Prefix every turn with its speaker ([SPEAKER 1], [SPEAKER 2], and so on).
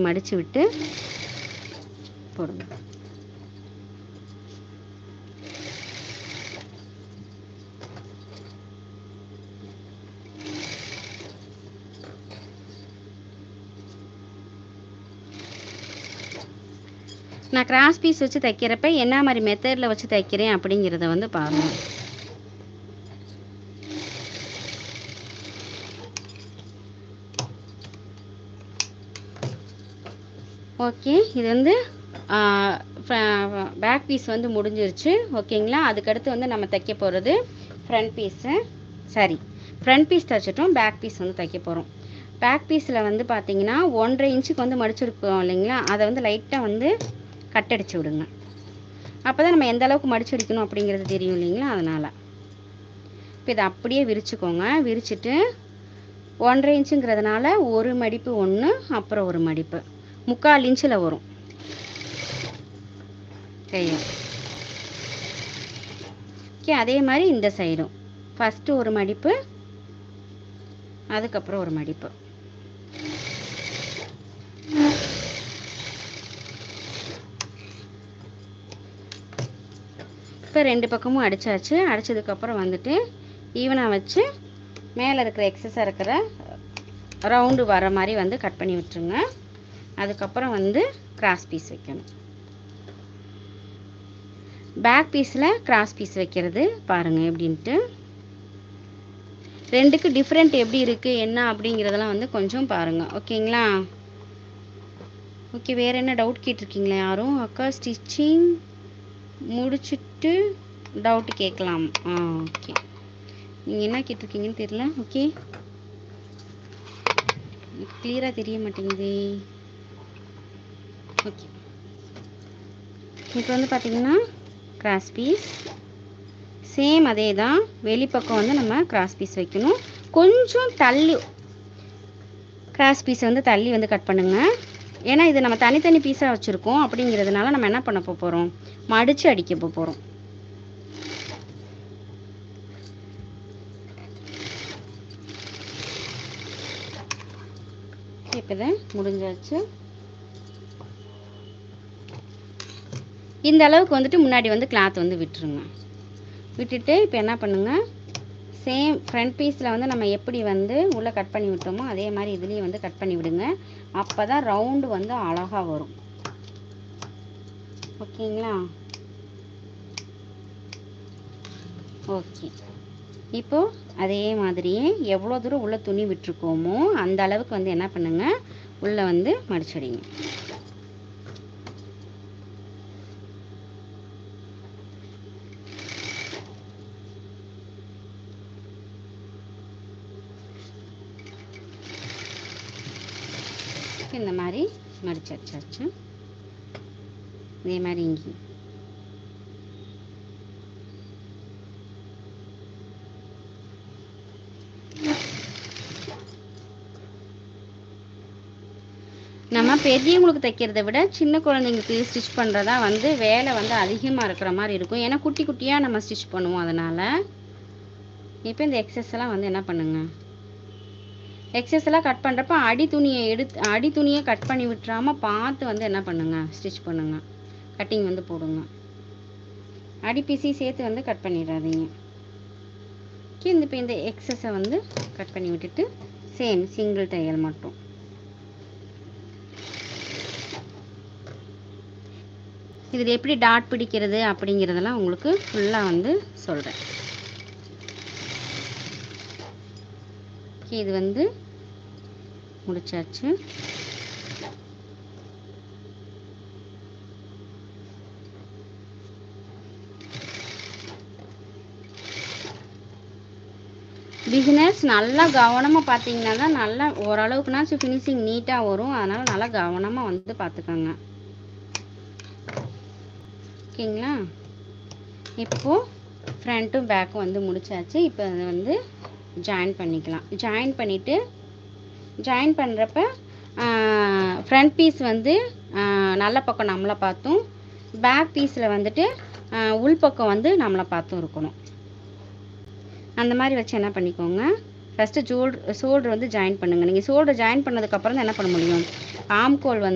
[SPEAKER 1] மடித்து விட்டு போடுங்க நான் கிராஸ் பீஸ் வச்சு தைக்கிறப்ப என்ன மாதிரி மெத்தடில் வச்சு தைக்கிறேன் அப்படிங்கிறத வந்து பாருங்கள் ஓகே இது வந்து பேக் பீஸ் வந்து முடிஞ்சிருச்சு. ஓகேங்களா? அதுக்கடுத்து வந்து நம்ம தைக்க போகிறது ஃப்ரண்ட் பீஸு சரி. ஃப்ரண்ட் பீஸ் தைச்சிட்டோம் பேக் பீஸ் வந்து தைக்க போகிறோம் பேக் பீஸில் வந்து பார்த்தீங்கன்னா ஒன்றரை இன்ச்சுக்கு வந்து மடிச்சிருக்கோம் இல்லைங்களா? அதை வந்து லைட்டாக வந்து கட்டடிச்சு விடுங்க. அப்போ தான் நம்ம எந்த அளவுக்கு மடிச்சுடிக்கணும் அப்படிங்கிறது தெரியும் இல்லைங்களா? அதனால். இப்போ இதை அப்படியே விரிச்சுக்கோங்க. விரிச்சிட்டு ஒன்றரை இன்ச்சுங்கிறதுனால ஒரு மடிப்பு ஒன்று அப்புறம் ஒரு மடிப்பு. முக்கால் இன்ச்சில் வரும். கையும் ஓகே அதே மாதிரி இந்த சைடும். ஃபஸ்ட்டு ஒரு மடிப்பு அதுக்கப்புறம் ஒரு மடிப்பு. இப்போ ரெண்டு பக்கமும் அடித்தாச்சு அடித்ததுக்கப்புறம் வந்துட்டு ஈவனாக வச்சு மேலே இருக்கிற எக்ஸஸாக இருக்கிற ரவுண்டு வர மாதிரி வந்து கட் பண்ணி விட்டுருங்க. அதுக்கப்புறம் வந்து கிராஸ் பீஸ் வைக்கணும். பேக் பீஸில் கிராஸ் பீஸ் வைக்கிறது பாருங்கள் எப்படின்ட்டு. ரெண்டுக்கு டிஃப்ரெண்ட் எப்படி இருக்குது என்ன அப்படிங்கிறதெல்லாம் வந்து கொஞ்சம் பாருங்கள் ஓகேங்களா ஓகே வேறு என்ன டவுட் கேட்டிருக்கீங்களா யாரும்? அக்கா ஸ்டிச்சிங் முடிச்சுட்டு டவுட் கேட்கலாம். ஆ ஓகே நீங்கள் என்ன கேட்டிருக்கீங்கன்னு தெரியல? ஓகே கிளியராக தெரிய மாட்டேங்குது. ஓகே. இப்போ வந்து பார்த்தீங்கன்னா கிராஸ் பீஸ் சேம் அதே தான் வெளிப்பக்கம் வந்து நம்ம கிராஸ் பீஸ் வைக்கணும். கொஞ்சம் தள்ளி கிராஸ் பீஸை வந்து தள்ளி வந்து கட் பண்ணுங்கள் ஏன்னா இது நம்ம தனித்தனி பீஸாக வச்சுருக்கோம். அப்படிங்கிறதுனால நம்ம என்ன பண்ண போகிறோம் மடித்து அடிக்க போகிறோம் இப்போ முடிஞ்சாச்சு. இந்த அளவுக்கு வந்துட்டு முன்னாடி வந்து கிளாத் வந்து விட்டுருங்க. விட்டுட்டு இப்போ என்ன பண்ணுங்க? சேம் ஃப்ரண்ட் பீஸில் வந்து நம்ம எப்படி வந்து உள்ளே கட் பண்ணி விட்டோமோ அதே மாதிரி இதுலேயும் வந்து கட் பண்ணி விடுங்க. அப்போ தான் ரவுண்டு வந்து அழகாக வரும். ஓகேங்களா? ஓகே. இப்போது அதே மாதிரியே எவ்வளோ தூரம் உள்ளே துணி விட்டுருக்கோமோ அந்த அளவுக்கு வந்து என்ன பண்ணுங்கள் உள்ளே வந்து மடிச்சிடுங்க. இந்த மாதிரி மடிச்சு வச்சாச்சு இதே மாதிரி இங்கேயும். நம்ம பெரியவங்களுக்கு தைக்கிறத விட சின்ன குழந்தைங்களுக்கு ஸ்டிச் பண்ணுறதா வந்து வேலை வந்து அதிகமாக இருக்கிற மாதிரி இருக்கும். ஏன்னா குட்டி குட்டியாக நம்ம ஸ்டிச் பண்ணுவோம் அதனால். இப்போ இந்த எக்ஸஸ்லாம் எல்லாம் வந்து என்ன பண்ணுங்க? எக்ஸஸ் எல்லாம் கட் பண்ணுறப்ப அடி துணியை எடுத்து அடி துணியை கட் பண்ணி விட்டுறாமல் பார்த்து வந்து என்ன பண்ணுங்க? ஸ்டிச் பண்ணுங்க. கட்டிங் வந்து போடுங்க. அடி சேர்த்து வந்து கட் பண்ணிடாதீங்க. ஓகே இந்த இப்போ இந்த எக்ஸஸை வந்து கட் பண்ணி விட்டுட்டு சேம் சிங்கிள் தையல் மட்டும். இதில் எப்படி டாட் பிடிக்கிறது அப்படிங்கிறதெல்லாம் உங்களுக்கு ஃபுல்லாக வந்து சொல்கிறேன் இது வந்து முடிச்சாச்சு. பிகினர்ஸ் நல்லா கவனமாக பார்த்தீங்கன்னா தான் நல்லா ஓரளவுக்குனாச்சும் ஃபினிஷிங் நீட்டாக வரும். அதனால் நல்லா கவனமாக வந்து பார்த்துக்கோங்க ஓகேங்களா? இப்போது ஃப்ரண்ட்டும் பேக்கும் வந்து முடிச்சாச்சு. இப்போ அதை வந்து ஜாயின் பண்ணிக்கலாம். ஜாயின் பண்ணிவிட்டு ஜாயின் பண்ணுறப்ப ஃப்ரண்ட் பீஸ் வந்து நல்ல பக்கம் நம்மளை பார்த்தும். பேக் பீஸில் வந்துட்டு உள்பக்கம் உள் பக்கம் வந்து நம்மளை பார்த்தும் இருக்கணும். அந்த மாதிரி வச்சு என்ன பண்ணிக்கோங்க. ஃபஸ்ட்டு ஜோல் ஷோல்டர் வந்து ஜாயின் பண்ணுங்கள் நீங்கள் ஷோல்டர் ஜாயின் பண்ணதுக்கப்புறம் தான் என்ன பண்ண முடியும்? ஆம்கோல் வந்து